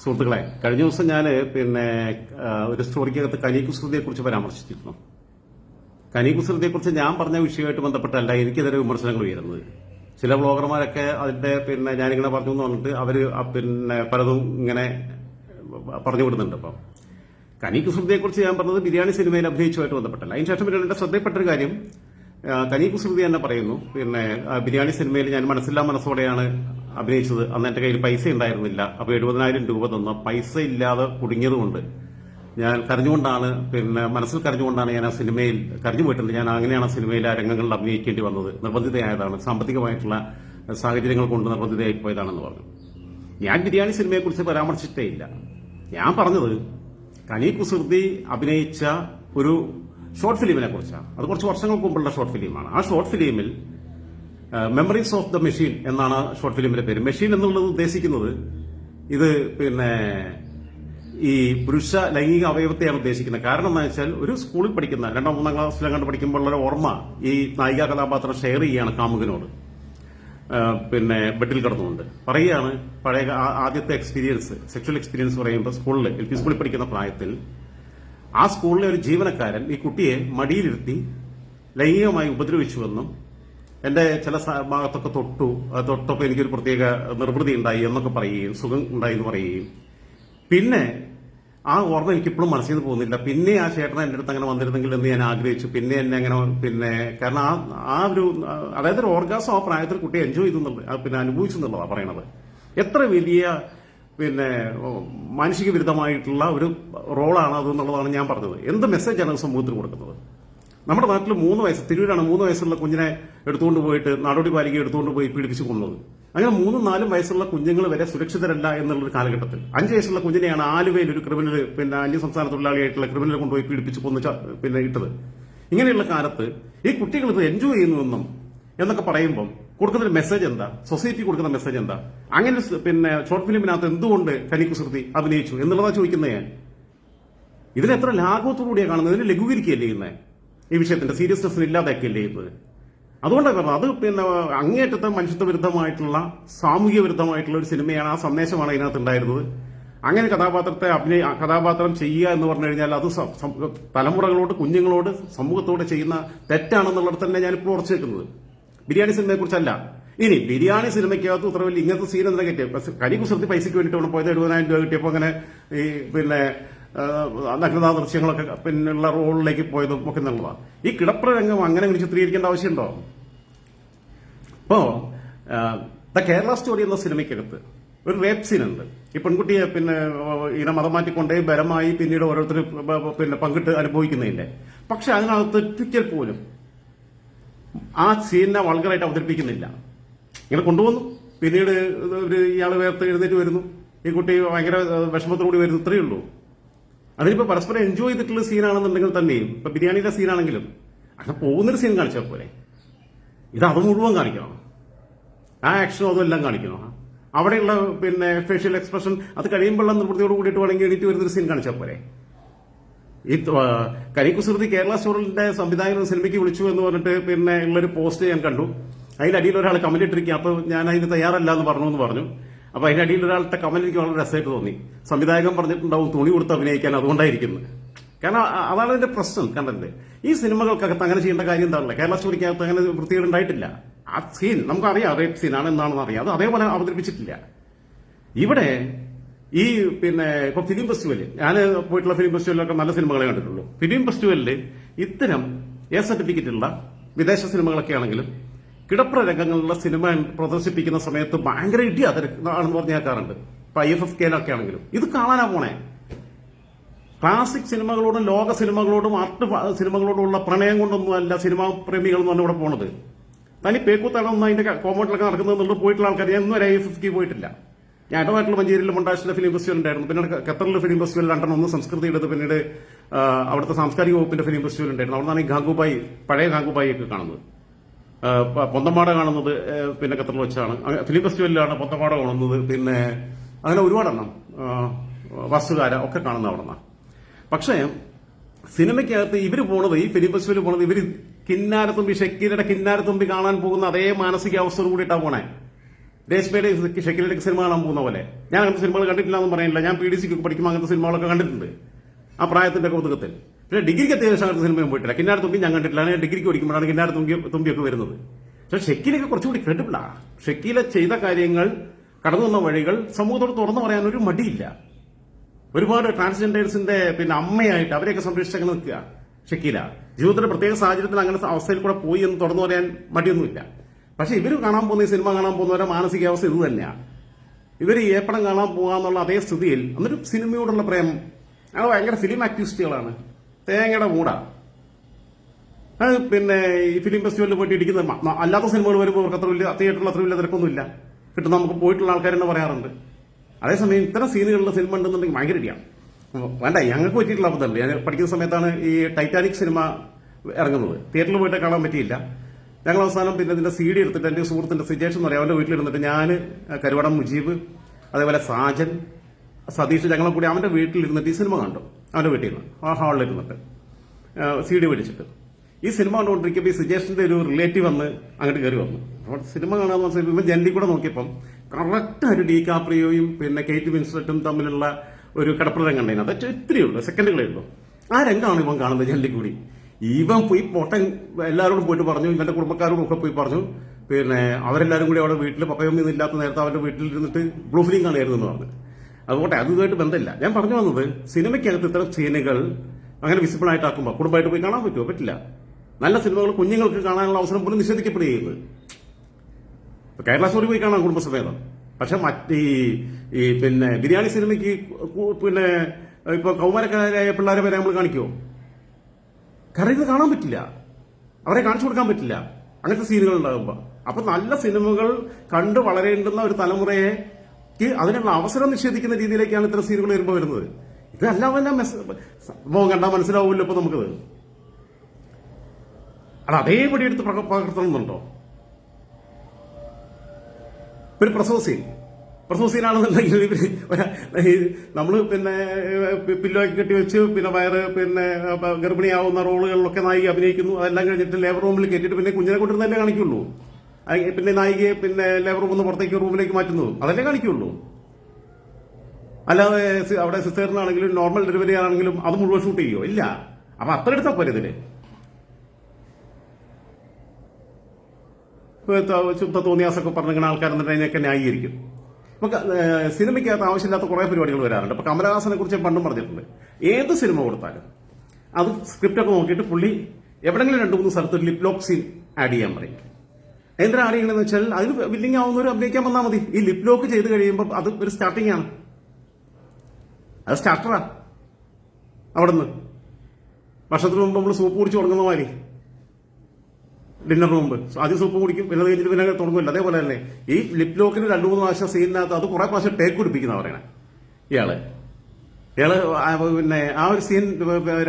സുഹൃത്തുക്കളെ കഴിഞ്ഞ ദിവസം ഞാൻ പിന്നെ ഒരു സ്റ്റോറിക്കകത്ത് കനി കുസൃതിയെ കുറിച്ച് പരാമർശിച്ചിരുന്നു. കനി കുറിച്ച് ഞാൻ പറഞ്ഞ വിഷയമായിട്ട് ബന്ധപ്പെട്ടല്ല എനിക്കെതിരെ വിമർശനങ്ങൾ ഉയരുന്നത്. ചില ബ്ലോഗർമാരൊക്കെ അതിന്റെ പിന്നെ ഞാനിങ്ങനെ പറഞ്ഞു എന്ന് പറഞ്ഞിട്ട് അവർ പിന്നെ പലതും ഇങ്ങനെ പറഞ്ഞു വിടുന്നുണ്ട് അപ്പം. കനി കുറിച്ച് ഞാൻ പറഞ്ഞത് ബിരിയാണി സിനിമയിൽ അഭിനയിച്ചുമായിട്ട് ബന്ധപ്പെട്ടല്ല അതിന് ശേഷം പിന്നെ ശ്രദ്ധയിൽപ്പെട്ടൊരു കാര്യം കനികുസൃതി കനി തന്നെ പറയുന്നു പിന്നെ ബിരിയാണി സിനിമയിൽ ഞാൻ മനസ്സില്ലാ മനസ്സോടെയാണ് അഭിനയിച്ചത്. അന്ന് എന്റെ കയ്യിൽ പൈസ ഉണ്ടായിരുന്നില്ല. അപ്പോൾ എഴുപതിനായിരം രൂപ തന്ന പൈസ ഇല്ലാതെ കുടുങ്ങിയതുകൊണ്ട് ഞാൻ കരഞ്ഞുകൊണ്ടാണ് പിന്നെ മനസ്സിൽ കരഞ്ഞുകൊണ്ടാണ് ഞാൻ ആ സിനിമയിൽ കരഞ്ഞു പോയിട്ടുണ്ട്. ഞാൻ അങ്ങനെയാണ് ആ സിനിമയിൽ ആ രംഗങ്ങളിൽ അഭിനയിക്കേണ്ടി വന്നത്. നിർബന്ധിതയായതാണ്. സാമ്പത്തികമായിട്ടുള്ള സാഹചര്യങ്ങൾ കൊണ്ട് നിർബന്ധിതയായി പോയതാണെന്ന് പറഞ്ഞു. ഞാൻ ബിരിയാണി സിനിമയെക്കുറിച്ച് പരാമർശിച്ചിട്ടേ ഇല്ല. ഞാൻ പറഞ്ഞത് കനി കുസൃതി അഭിനയിച്ച ഒരു ഷോർട്ട് ഫിലിമിനെ കുറിച്ചാണ് അത് കുറച്ച് വർഷങ്ങൾക്ക് മുമ്പുള്ള ഷോർട്ട് ഫിലിമാണ്. ആ ഷോർട്ട് ഫിലിമിൽ മെമ്മറീസ് ഓഫ് ദ മെഷീൻ എന്നാണ് ഷോർട്ട് ഫിലിമിന്റെ പേര്. മെഷീൻ എന്നുള്ളത് ഉദ്ദേശിക്കുന്നത് ഇത് പിന്നെ ഈ പുരുഷ ലൈംഗിക അവയവത്തെയാണ് ഉദ്ദേശിക്കുന്നത്. കാരണം എന്താ വെച്ചാൽ ഒരു സ്കൂളിൽ പഠിക്കുന്ന രണ്ടോ മൂന്നാം ക്ലാസ്സിലും കണ്ട് പഠിക്കുമ്പോഴുള്ള ഒരു ഓർമ്മ ഈ നായിക കഥാപാത്രം ഷെയർ ചെയ്യുകയാണ് കാമുകനോട്. പിന്നെ ബെഡിൽ കിടന്നുകൊണ്ട്. പറയുകയാണ് പഴയ ആദ്യത്തെ എക്സ്പീരിയൻസ് സെക്ഷൽ എക്സ്പീരിയൻസ് പറയുമ്പോൾ സ്കൂളിൽ എൽ പി സ്കൂളിൽ പഠിക്കുന്ന പ്രായത്തിൽ ആ സ്കൂളിലെ ഒരു ജീവനക്കാരൻ ഈ കുട്ടിയെ മടിയിലിരുത്തി ലൈംഗികമായി ഉപദ്രവിച്ചുവെന്നും എന്റെ ചില ഭാഗത്തൊക്കെ തൊട്ടു. തൊട്ടപ്പോൾ എനിക്കൊരു പ്രത്യേക നിർവൃതി ഉണ്ടായി എന്നൊക്കെ പറയുകയും സുഖം ഉണ്ടായി എന്ന് പറയുകയും. പിന്നെ ആ ഓർമ്മ എനിക്ക് ഇപ്പോഴും മനസ്സിൽ നിന്ന് പോകുന്നില്ല. പിന്നെ ആ ചേട്ടൻ എന്റെ അടുത്ത് അങ്ങനെ വന്നിരുന്നെങ്കിൽ എന്ന് ഞാൻ ആഗ്രഹിച്ചു. പിന്നെ എന്നെ അങ്ങനെ പിന്നെ കാരണം ആ ആ ഒരു അതായത് ഒരു ഓർഗാസം ആ പ്രായത്തിൽ കുട്ടി എൻജോയ് ചെയ്തു പിന്നെ അനുഭവിച്ചു എന്നുള്ളതാണ് പറയണത്. എത്ര വലിയ പിന്നെ മാനസിക വിരുദ്ധമായിട്ടുള്ള ഒരു റോളാണ് അത് എന്നുള്ളതാണ് ഞാൻ പറഞ്ഞത്. എന്ത് മെസ്സേജാണ് സമൂഹത്തിന് കൊടുക്കുന്നത്? നമ്മുടെ നാട്ടിൽ മൂന്ന് വയസ്സ് തിരൂരാണ് മൂന്ന് വയസ്സുള്ള കുഞ്ഞിനെ എടുത്തുകൊണ്ട് പോയിട്ട് നാടോടി പാലിക എടുത്തുകൊണ്ട് പോയി പീഡിപ്പിച്ച് കൊന്നത്. അങ്ങനെ മൂന്നും നാലും വയസ്സുള്ള കുഞ്ഞുങ്ങൾ വരെ സുരക്ഷിതരല്ല എന്നുള്ളൊരു കാലഘട്ടത്തിൽ. അഞ്ച് വയസ്സുള്ള കുഞ്ഞിനെയാണ് ആലുവയിൽ ഒരു ക്രിമിനൽ പിന്നെ അന്യസംസ്ഥാന തൊഴിലാളിയായിട്ടുള്ള ക്രിമിനൽ കൊണ്ടുപോയി പീഡിപ്പിച്ച് കൊന്ന് പിന്നെ ഇട്ടത്. ഇങ്ങനെയുള്ള കാലത്ത് ഈ കുട്ടികൾ ഇത് എൻജോയ് ചെയ്യുന്നുവെന്നും എന്നൊക്കെ പറയുമ്പം കൊടുക്കുന്ന ഒരു മെസ്സേജ് എന്താ? സൊസൈറ്റി കൊടുക്കുന്ന മെസ്സേജ് എന്താ? അങ്ങനെ പിന്നെ ഷോർട്ട് ഫിലിമിനകത്ത് എന്തുകൊണ്ട് കനിക്കുസൃതി അഭിനയിച്ചു എന്നുള്ളതാ ചോദിക്കുന്നത് ഞാൻ ഇതിനെത്ര ലാഘവത്തോടുകൂടിയാണ് കാണുന്നത്? ഇതിനെ ലഘൂകരിക്കുകയല്ലേ ചെയ്യുന്നത് ഈ വിഷയത്തിന്റെ സീരിയസ്നെസ് ഇല്ലാതാക്കിയല്ലേ ചെയ്യുന്നത് അതുകൊണ്ടാണ് അത് പിന്നെ അങ്ങേറ്റത്തെ മനുഷ്യത്വ വിരുദ്ധമായിട്ടുള്ള സാമൂഹ്യ വിരുദ്ധമായിട്ടുള്ള ഒരു സിനിമയാണ് ആ സന്ദേശമാണ് അതിനകത്ത് ഉണ്ടായിരുന്നത്. അങ്ങനെ കഥാപാത്രത്തെ അഭിനയ കഥാപാത്രം ചെയ്യുക എന്ന് പറഞ്ഞു കഴിഞ്ഞാൽ അത് തലമുറകളോട് കുഞ്ഞുങ്ങളോട് സമൂഹത്തോട് ചെയ്യുന്ന തെറ്റാണെന്നുള്ളത് തന്നെ ഞാനിപ്പോൾ ഉറച്ചു ഉറച്ചേക്കുന്നത് ബിരിയാണി സിനിമയെക്കുറിച്ചല്ല. ഇനി ബിരിയാണി സിനിമയ്ക്കകത്ത് ഇത്ര വലിയ ഇങ്ങനത്തെ സീൻ എന്താ കിട്ടിയത് കരി കുസൃതി പൈസയ്ക്ക് വേണ്ടിയിട്ട് പോയത് എഴുപതിനായിരം രൂപ കിട്ടിയപ്പോൾ അങ്ങനെ ഈ പിന്നെ നഗ്നതാ ദൃശ്യങ്ങളൊക്കെ പിന്നുള്ള റോളിലേക്ക് പോയതും ഒക്കെ എന്നുള്ളതാണ് ഈ കിടപ്പുരംഗം അങ്ങനെ അങ്ങനെ ചിത്രീകരിക്കേണ്ട ആവശ്യമുണ്ടോ? ഇപ്പോ ദ കേരള സ്റ്റോറി എന്ന സിനിമയ്ക്കകത്ത് ഒരു റേപ്പ് സീൻ ഉണ്ട് ഈ പെൺകുട്ടിയെ പിന്നെ ഇനം മതം മാറ്റിക്കൊണ്ടേ ബലമായി പിന്നീട് ഓരോരുത്തർ പിന്നെ പങ്കിട്ട് അനുഭവിക്കുന്നതിന്റെ. പക്ഷെ അതിനകത്ത് ഒറ്റയ്ക്കൽ പോലും ആ സീനിനെ വൾഗറായിട്ട് അവതരിപ്പിക്കുന്നില്ല. ഇങ്ങനെ കൊണ്ടുവന്നു. പിന്നീട് ഇയാൾ വേർത്ത് എഴുന്നേറ്റ് വരുന്നു. ഈ കുട്ടി ഭയങ്കര വിഷമത്തോടുകൂടി വരുന്നു. ഇത്രയേ ഉള്ളൂ. അതിനിപ്പോ പരസ്പരം എൻജോയ് ചെയ്തിട്ടുള്ള സീനാണെന്നുണ്ടെങ്കിൽ തന്നെയും ഇപ്പൊ ബിരിയാണിയുടെ സീനാണെങ്കിലും അങ്ങനെ പോകുന്നൊരു സീൻ കാണിച്ചാൽ പോലെ ഇത് അത് മുഴുവൻ കാണിക്കണം. ആ ആക്ഷനും അതും എല്ലാം കാണിക്കണം. അവിടെയുള്ള പിന്നെ ഫേഷ്യൽ എക്സ്പ്രഷൻ അത് കഴിയുമ്പോഴുള്ള നിർവൃത്തിയോട് കൂടിയിട്ട് വേണമെങ്കിൽ എഡിറ്റ് വരുന്നൊരു സീൻ കാണിച്ചാൽ പോരെ. ഈ കരിക്കുസൃതി കേരള സ്റ്റോറിന്റെ സംവിധായകൻ സിനിമയ്ക്ക് വിളിച്ചു എന്ന് പറഞ്ഞിട്ട് പിന്നെ ഉള്ളൊരു പോസ്റ്റ് ഞാൻ കണ്ടു. അതിന്റെ അടിയിൽ ഒരാൾ കമന്റ് ഇട്ടിരിക്കുക അപ്പൊ ഞാൻ അതിന് തയ്യാറല്ല എന്ന് പറഞ്ഞു എന്ന് പറഞ്ഞു. അപ്പൊ അതിന്റെ അടിയിൽ ഒരാളുടെ കമന്റ് എനിക്ക് വളരെ രസമായിട്ട് തോന്നി. സംവിധായകൻ പറഞ്ഞിട്ടുണ്ടാവും തുണി കൊടുത്ത് അഭിനയിക്കാൻ അതുകൊണ്ടായിരിക്കുന്നത് കാരണം അതാണ് അതിന്റെ പ്രശ്നം കണ്ടന്റ് ഈ സിനിമകൾക്കകത്ത് അങ്ങനെ ചെയ്യേണ്ട കാര്യം എന്താണല്ലോ? കേരള സ്റ്റോറിക്കകത്ത് അങ്ങനെ വൃത്തികേട് ഉണ്ടായിട്ടില്ല. ആ സീൻ നമുക്കറിയാം റേപ്പ് ആണ് എന്താണെന്ന് അറിയാം അത് അതേപോലെ അവതരിപ്പിച്ചിട്ടില്ല. ഇവിടെ ഈ പിന്നെ ഇപ്പൊ ഫിലിം ഫെസ്റ്റിവൽ ഞാൻ പോയിട്ടുള്ള ഫിലിം ഫെസ്റ്റിവലിലൊക്കെ നല്ല സിനിമകളെ കണ്ടിട്ടുള്ളൂ. ഫിലിം ഫെസ്റ്റിവലിൽ ഇത്തരം എ സർട്ടിഫിക്കറ്റ് ഉള്ള വിദേശ സിനിമകളൊക്കെ ആണെങ്കിലും കിടപ്ര രംഗങ്ങളുള്ള സിനിമ പ്രദർശിപ്പിക്കുന്ന സമയത്ത് ഭയങ്കര ഇടി ആണെന്ന് പറഞ്ഞ് കേൾക്കാറുണ്ട്. ഇപ്പൊ ഐ എഫ് എഫ് കെയിലൊക്കെ ആണെങ്കിലും. ഇത് കാണാനാ പോണേ. ക്ലാസിക് സിനിമകളോടും ലോക സിനിമകളോടും ആർട്ട് സിനിമകളോടുമുള്ള പ്രണയം കൊണ്ടൊന്നും അല്ല സിനിമാ പ്രേമികൾ എന്ന് ഇവിടെ പോണത്. തനി പേക്കൂത്താണൊന്നും അതിന്റെ കോമോട്ടിലൊക്കെ നടക്കുന്നത് എന്നുള്ളത് പോയിട്ടുള്ള ആൾക്കാർ ഞാൻ ഇന്നും ഐ എഫ് എഫ് കെ പോയിട്ടില്ല. ഞാൻ എന്റെ നാട്ടിൽ മഞ്ചേരിയിൽ മൊണ്ടാഷിലെ ഫിലിം ഫെസ്റ്റിവൽ ഉണ്ടായിരുന്നു പിന്നെ ഖത്തറിലെ ഫിലിം ഫെസ്റ്റിവൽ രണ്ടെണ്ണം ഒന്ന് സംസ്കൃതിയുടേത് പിന്നീട് അവിടുത്തെ സാംസ്കാരിക വകുപ്പിന്റെ ഫിലിം ഫെസ്റ്റിവൽ ഉണ്ടായിരുന്നു. അവിടെ നിന്നാണ് ഈ ഗാംഗുബായി പഴയ ഗാംഗുബായി ഒക്കെ കാണുന്നത്. പൊന്തമാട കാണുന്നത് പിന്നെ ഖത്തറിൽ വെച്ചാണ്. ഫിലിം ഫെസ്റ്റിവലിലാണ് പൊന്തമാട കാണുന്നത്. പിന്നെ അങ്ങനെ ഒരുപാടെണ്ണം വസ്തുകാര ഒക്കെ കാണുന്ന അവിടെ പക്ഷേ സിനിമയ്ക്കകത്ത് ഇവർ പോണത് ഈ ഫിലിം ഫെസ്റ്റിവൽ പോണത് ഇവർ കിന്നാരത്തുമ്പി ഷക്കീലയുടെ കിന്നാരത്തുമ്പി കാണാൻ പോകുന്ന അതേ മാനസികാവസ്ഥയോട് കൂടിയിട്ടാണ് പോണേ. രേഷ്മയുടെ ഷക്കീലയുടെ സിനിമ കാണാൻ പോകുന്ന പോലെ. ഞാൻ അങ്ങനത്തെ സിനിമകൾ കണ്ടിട്ടില്ല എന്ന് പറയുന്നില്ല. ഞാൻ പി ഡി സിക്ക് പഠിക്കുമ്പോൾ അങ്ങനത്തെ സിനിമകളൊക്കെ കണ്ടിട്ടുണ്ട്. ആ പ്രായത്തിന്റെ കൗതുകത്തിൽ പിന്നെ ഡിഗ്രിക്ക് അത്യാവശ്യം അങ്ങനത്തെ സിനിമയും പോയിട്ടില്ല. കിന്നാര തുമ്പി ഞാൻ കണ്ടിട്ടില്ല. ഡിഗ്രിക്ക് പഠിക്കുമ്പോഴാണ് കിന്നാര തുമ്പി തുമ്പിയൊക്കെ വരുന്നത്. പക്ഷെ ഷെക്കിലൊക്കെ കുറച്ചുകൂടി ക്രെഡിബിളാണ് ഷെക്കിലെ ചെയ്ത കാര്യങ്ങൾ കടന്നു വന്ന വഴികൾ സമൂഹത്തോട് തുറന്നു പറയാൻ ഒരു മടിയില്ല. ഒരുപാട് ട്രാൻസ്ജെൻഡേഴ്സിന്റെ പിന്നെ അമ്മയായിട്ട് അവരെയൊക്കെ സംരക്ഷിച്ചങ്ങനെ നിൽക്കുക ഷക്കീല. ജീവിതത്തിന്റെ പ്രത്യേക സാഹചര്യത്തിൽ അങ്ങനെ അവസ്ഥയിൽ കൂടെ പോയി എന്ന് തുറന്നു പറയാൻ മടിയൊന്നുമില്ല. പക്ഷെ ഇവർ കാണാൻ പോകുന്ന ഈ സിനിമ കാണാൻ പോകുന്നവരെ മാനസികാവസ്ഥ ഇത് തന്നെയാണ് ഇവർ ഈ ഏപ്പടം കാണാൻ പോകാന്നുള്ള അതേ സ്ഥിതിയിൽ അന്നൊരു സിനിമയോടുള്ള പ്രേമം. ഞങ്ങൾ ഭയങ്കര ഫിലിം ആക്ടിവിസ്റ്റുകളാണ് തേങ്ങയുടെ മൂടാ. അത് പിന്നെ ഈ ഫിലിം ഫെസ്റ്റിവലിൽ പോയിട്ട് മ- അല്ലാത്ത സിനിമകൾ വരുമ്പോൾ അവർക്ക് അത്ര വലിയ തിയേറ്ററിൽ അത്ര വലിയ തിരക്കൊന്നുമില്ല. കിട്ടുന്ന നമുക്ക് പോയിട്ടുള്ള ആൾക്കാർ തന്നെ പറയാറുണ്ട്. അതേസമയം ഇത്തരം സീനുകളിലെ സിനിമ ഉണ്ടെന്നുണ്ടെങ്കിൽ ഭയങ്കര ഇടിയാണ് വേണ്ട ഞങ്ങൾക്ക് പറ്റിയിട്ടുള്ള അബദ്ധമുണ്ട് ഞാൻ പഠിക്കുന്ന സമയത്താണ് ഈ ടൈറ്റാനിക് സിനിമ ഇറങ്ങുന്നത്. തിയേറ്ററിൽ പോയിട്ട് കാണാൻ പറ്റിയില്ല. ഞങ്ങൾ അവസാനം പിന്നെ ഇതിന്റെ സി ഡി എടുത്തിട്ട് എന്റെ സുഹൃത്തിന്റെ സിജേഷ് എന്ന് പറയാം അവന്റെ വീട്ടിലിരുന്നിട്ട് ഞാൻ കരുവടം മുജീബ് അതേപോലെ സാജൻ സതീഷ് ഞങ്ങളെ കൂടി അവന്റെ വീട്ടിലിരുന്നിട്ട് ഈ സിനിമ കണ്ടു. അവന്റെ വീട്ടിൽ നിന്ന് ആ ഹാളിൽ ഇരുന്നിട്ട് സി ഡി മേടിച്ചിട്ട് ഈ സിനിമ കണ്ടുകൊണ്ടിരിക്കുമ്പോൾ ഈ സുജേഷിന്റെ ഒരു റിലേറ്റീവ് വന്ന് അങ്ങോട്ട് കയറി വന്നു. അപ്പോൾ സിനിമ കാണാൻ വെച്ചാൽ ഇപ്പം ജനലി കൂടെ നോക്കിയപ്പം ഒരു ഡി കാപ്രിയോയും പിന്നെ കേറ്റ് വിൻസെറ്റും തമ്മിലുള്ള ഒരു കടപ്രദം കണ്ടതിന് അതൊക്കെ ഇത്രയേ ഉള്ളൂ സെക്കൻഡുകളേ ഉള്ളൂ. ആ രംഗമാണ് ഇവൻ കാണുന്നത് ജനലിൽ കൂടി. ഇവൻ പോയി പൊട്ടൻ എല്ലാവരോടും പോയിട്ട് പറഞ്ഞു ഇവന്റെ കുടുംബക്കാരോടും ഒക്കെ പോയി പറഞ്ഞു. പിന്നെ അവരെല്ലാവരും കൂടി അവിടെ വീട്ടിൽ പപ്പയൊന്നും ഇല്ലാത്ത നേരത്തെ അവരുടെ വീട്ടിലിരുന്നിട്ട് ബ്ലൂ ഫിലിം കാണുമായിരുന്നു എന്ന് പറഞ്ഞു. അതുകൊണ്ട് അതുമായിട്ട് ബന്ധമില്ല. ഞാൻ പറഞ്ഞു വന്നത് സിനിമയ്ക്കകത്ത് ഇത്തരം സീനുകൾ അങ്ങനെ വിസിബിൾ ആയിട്ട് ആയിട്ടാക്കുമ്പോൾ കുടുംബമായിട്ട് പോയി കാണാൻ പറ്റുമോ? പറ്റില്ല. നല്ല സിനിമകൾ കുഞ്ഞുങ്ങൾക്ക് കാണാനുള്ള അവസരം പോലും നിഷേധിക്കപ്പെടുകയുന്നത് ഇപ്പൊ കേരള സ്റ്റോറി പോയി കാണാം കുടുംബസമേതം. പക്ഷെ മറ്റ് ഈ പിന്നെ ബിരിയാണി സിനിമയ്ക്ക് പിന്നെ ഇപ്പൊ കൗമാരക്കാരായ പിള്ളേരെ വരെ നമ്മൾ കാണിക്കുമോ കാരണം കാണാൻ പറ്റില്ല. അവരെ കാണിച്ചു കൊടുക്കാൻ പറ്റില്ല. അങ്ങനത്തെ സീനുകൾ ഉണ്ടാകുമ്പോ. അപ്പൊ നല്ല സിനിമകൾ കണ്ടു വളരേണ്ടുന്ന ഒരു തലമുറയെ അതിനുള്ള അവസരം നിഷേധിക്കുന്ന രീതിയിലേക്കാണ് ഇത്തരം സീനുകൾ വരുമ്പോൾ വരുന്നത്. ഇതെല്ലാം മെസ്സ- സംഭവം കണ്ടാൽ മനസ്സിലാവില്ല ഇപ്പൊ നമുക്കത്. അത് അതേപടി എടുത്ത് പക- പകർത്തണമെന്നുണ്ടോ? ഒരു പ്രസവ സീൻ. പ്രസവ സീനാണെന്നുണ്ടെങ്കിൽ ഇവർ നമ്മൾ പിന്നെ പില്ലോയ്ക്ക് കെട്ടി വെച്ച് പിന്നെ വയറ് പിന്നെ ഗർഭിണിയാവുന്ന റോളുകളിലൊക്കെ നായി അഭിനയിക്കുന്നു. അതെല്ലാം കഴിഞ്ഞിട്ട് ലേബർ റൂമിൽ കയറ്റിയിട്ട് പിന്നെ കുഞ്ഞിനെ കൊണ്ടിരുന്നല്ലേ കാണിക്കുള്ളൂ. പിന്നെ നായികയെ പിന്നെ ലേബർ നിന്ന് പുറത്തേക്ക് റൂമിലേക്ക് മാറ്റുന്നത് അതല്ലേ കാണിക്കുള്ളൂ. അല്ലാതെ അവിടെ സിസ്റ്ററിനാണെങ്കിലും നോർമൽ ഡെലിവറി ആണെങ്കിലും അത് മുഴുവൻ ഷൂട്ട് ചെയ്യോ ഇല്ല. അപ്പൊ അത്ര എടുത്താൽ പോരെ ഇതിൽ? ശുദ്ധ തോന്നിയാസൊക്കെ പറഞ്ഞിങ്ങനെ ആൾക്കാരെന്നിട്ട് അതിനെയൊക്കെ ന്യായീകരിക്കും. നമുക്ക് സിനിമയ്ക്കകത്ത് ആവശ്യമില്ലാത്ത കുറേ പരിപാടികൾ വരാറുണ്ട്. അപ്പൊ കമലഹാസനെ കുറിച്ച് പണ്ടും പറഞ്ഞിട്ടുണ്ട്. ഏത് സിനിമ കൊടുത്താലും അത് സ്ക്രിപ്റ്റൊക്കെ നോക്കിയിട്ട് പുള്ളി എവിടെങ്കിലും രണ്ട് മൂന്ന് സ്ഥലത്ത് ലിപ്ലോക്സിൻ ആഡ് ചെയ്യാൻ പറയും. എന്തിനാ അറിയണമെന്ന് വെച്ചാൽ അതിന് ഒരു ആവുന്നവർ അഭിനയിക്കാൻ വന്നാൽ മതി. ഈ ലിപ് ലോക്ക് ചെയ്ത് കഴിയുമ്പോൾ അത് ഒരു സ്റ്റാർട്ടിംഗ് ആണ്. അത് സ്റ്റാർട്ടറാ അവിടുന്ന്. ഭക്ഷണത്തിന് മുമ്പ് നമ്മൾ സൂപ്പ് കുടിച്ച് തുടങ്ങുന്ന മാതിരി. ഡിന്നറിന് മുമ്പ്. ആദ്യം സൂപ്പ് കുടിക്കും പിന്നെ കഴിഞ്ഞിട്ട് പിന്നെ തുടങ്ങില്ല അതേപോലെ തന്നെ ഈ ലിപ് ലോക്കിന് രണ്ടു മൂന്ന് പ്രാവശ്യം സീനിനകത്ത് അത് കുറെ പ്രാവശ്യം ടേക്ക് കുടിപ്പിക്കുന്ന പറയണേ ഇയാൾ. ഇയാൾ പിന്നെ ആ ഒരു സീൻ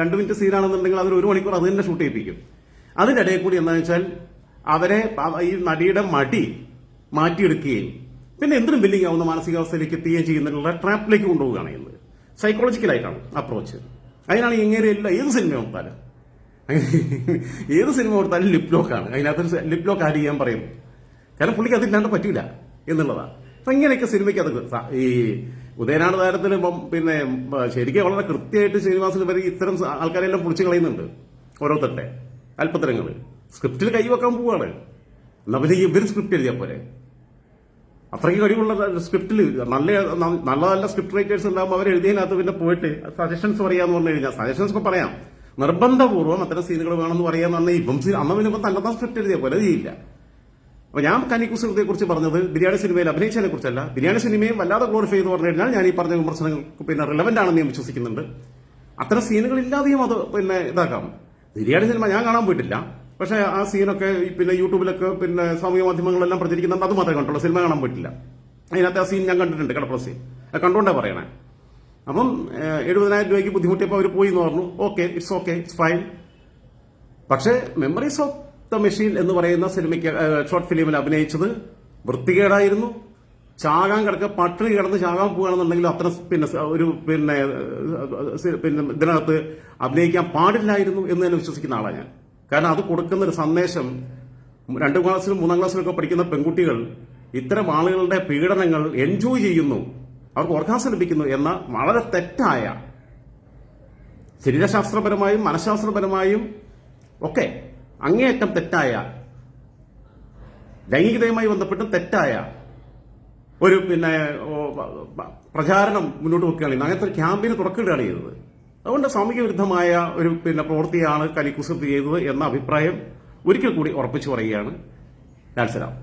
രണ്ട് മിനിറ്റ് സീനാണെന്നുണ്ടെങ്കിൽ അതിന് ഒരു മണിക്കൂർ അത് തന്നെ ഷൂട്ട് ചെയ്യിപ്പിക്കും. അതിന്റെ ഇടയിൽ കൂടി എന്താണെന്ന് വെച്ചാൽ അവരെ ഈ നടിയുടെ മടി മാറ്റിയെടുക്കുകയും പിന്നെ എന്തിനും ബില്ലിംഗ് ആവുന്ന മാനസികാവസ്ഥയിലേക്ക് എത്തുകയും ചെയ്യുന്നതിനുള്ള ട്രാപ്പിലേക്ക് കൊണ്ടുപോവുകയാണ് ചെയ്യുന്നത്. സൈക്കോളജിക്കലായിട്ടാണ് അപ്രോച്ച് അതിനാണ് ഇങ്ങനെ എല്ലാ ഏത് സിനിമ കൊടുത്താലും. ഏത് സിനിമ കൊടുത്താലും ലിപ് ലോക്കാണ് അതിനകത്ത് ലിപ് ലോക്ക് ആഡ് ചെയ്യാൻ പറയും. കാരണം പുള്ളിക്ക് അതില്ലാണ്ട് പറ്റില്ല എന്നുള്ളതാണ് അപ്പൊ ഇങ്ങനെയൊക്കെ സിനിമയ്ക്ക് അത് ഈ ഉദയനാട് താരത്തിൽ ഇപ്പം പിന്നെ ശരിക്കും വളരെ കൃത്യമായിട്ട് ശ്രീനിവാസിന് വരെ ഇത്തരം ആൾക്കാരെല്ലാം പൊളിച്ചു കളയുന്നുണ്ട്. ഓരോരുത്തരുടെ അല്പത്തരങ്ങൾ സ്ക്രിപ്റ്റിൽ കൈവെക്കാൻ പോവാണ്. എന്നാ പിന്നെ ഇവർ സ്ക്രിപ്റ്റ് എഴുതിയാൽ പോലെ അത്രയ്ക്ക് കഴിവുള്ള സ്ക്രിപ്റ്റിൽ നല്ല നല്ല നല്ല സ്ക്രിപ്റ്റ് റൈറ്റേഴ്സ് ഉണ്ടാകുമ്പോൾ അവർ എഴുതിയതിനകത്ത് പിന്നെ പോയിട്ട് സജഷൻസ് പറയാന്ന് പറഞ്ഞു കഴിഞ്ഞാൽ സജഷൻസ് ഒക്കെ പറയാം. നിർബന്ധപൂർവം അത്തരം സീനുകൾ വേണമെന്ന് പറയാന്ന് പറഞ്ഞാൽ ഇപ്പം അന്ന് പിന്നെ ഇപ്പം തന്നെ സ്ക്രിപ്റ്റ് എഴുതിയ പോലെ ചെയ്യില്ല. അപ്പൊ ഞാൻ കനിക്കുസൃതിയെ കുറിച്ച് പറഞ്ഞത് ബിരിയാണി സിനിമയിൽ അഭിനയിച്ചതിനെ കുറിച്ചല്ല ബിരിയാണി സിനിമയും വല്ലാതെ ഗ്ലോറിഫൈ എന്ന് പറഞ്ഞു കഴിഞ്ഞാൽ ഞാൻ ഈ പറഞ്ഞ വിമർശനങ്ങൾക്ക് പിന്നെ റിലവന്റ് ആണെന്ന് ഞാൻ വിശ്വസിക്കുന്നുണ്ട്. അത്തരം സീനുകൾ ഇല്ലാതെയും അത് പിന്നെ ഇതാക്കാം. ബിരിയാണി സിനിമ ഞാൻ കാണാൻ പോയിട്ടില്ല. പക്ഷെ ആ സീനൊക്കെ പിന്നെ യൂട്യൂബിലൊക്കെ പിന്നെ സാമൂഹ്യ മാധ്യമങ്ങളെല്ലാം പ്രചരിക്കുന്നുണ്ട്. അത് മാത്രമേ കണ്ടുള്ളൂ. സിനിമ കാണാൻ പറ്റില്ല. അതിനകത്ത് ആ സീൻ ഞാൻ കണ്ടിട്ടുണ്ട്. കടപ്പുറ സീൻ. കണ്ടുകൊണ്ടേ പറയണേ. അപ്പം എഴുപതിനായിരം രൂപയ്ക്ക് ബുദ്ധിമുട്ടിയപ്പോൾ അവർ പോയി എന്ന് പറഞ്ഞു. Okay it's okay it's fine പക്ഷേ മെമ്മറീസ് ഓഫ് ദ മെഷീൻ എന്ന് പറയുന്ന സിനിമയ്ക്ക് ഷോർട്ട് ഫിലിമിൽ അഭിനയിച്ചത് വൃത്തികേടായിരുന്നു. ചാകാൻ കിടക്ക പട്ടിണി കിടന്ന് ചാകാൻ പോവുകയാണെന്നുണ്ടെങ്കിൽ അത്ര പിന്നെ ഒരു പിന്നെ പിന്നെ ഇതിനകത്ത് അഭിനയിക്കാൻ പാടില്ലായിരുന്നു എന്ന് തന്നെ വിശ്വസിക്കുന്ന ആളാണ് ഞാൻ. കാരണം അത് കൊടുക്കുന്ന ഒരു സന്ദേശം രണ്ടാം ക്ലാസ്സിലും മൂന്നാം ക്ലാസ്സിലൊക്കെ പഠിക്കുന്ന പെൺകുട്ടികൾ ഇത്തരം ആളുകളുടെ പീഡനങ്ങൾ എൻജോയ് ചെയ്യുന്നു അവർക്ക് ഓർഗാസം ലഭിക്കുന്നു എന്ന വളരെ തെറ്റായ ശരീരശാസ്ത്രപരമായും മനഃശാസ്ത്രപരമായും ഒക്കെ അങ്ങേയറ്റം തെറ്റായ ലൈംഗികതയുമായി ബന്ധപ്പെട്ട് തെറ്റായ ഒരു പിന്നെ പ്രചാരണം മുന്നോട്ട് വെക്കുകയാണ്. അങ്ങനത്തെ ഒരു ക്യാമ്പയിന് തുറക്കിടുകയാണ് ചെയ്തത് അതുകൊണ്ട് സാമൂഹ്യ വിരുദ്ധമായ ഒരു പിന്നെ പ്രവൃത്തിയാണ് കലിക്കുസൃതി ചെയ്തത് എന്ന അഭിപ്രായം ഒരിക്കൽ കൂടി ഉറപ്പിച്ചു പറയുകയാണ് ലാൽസലാം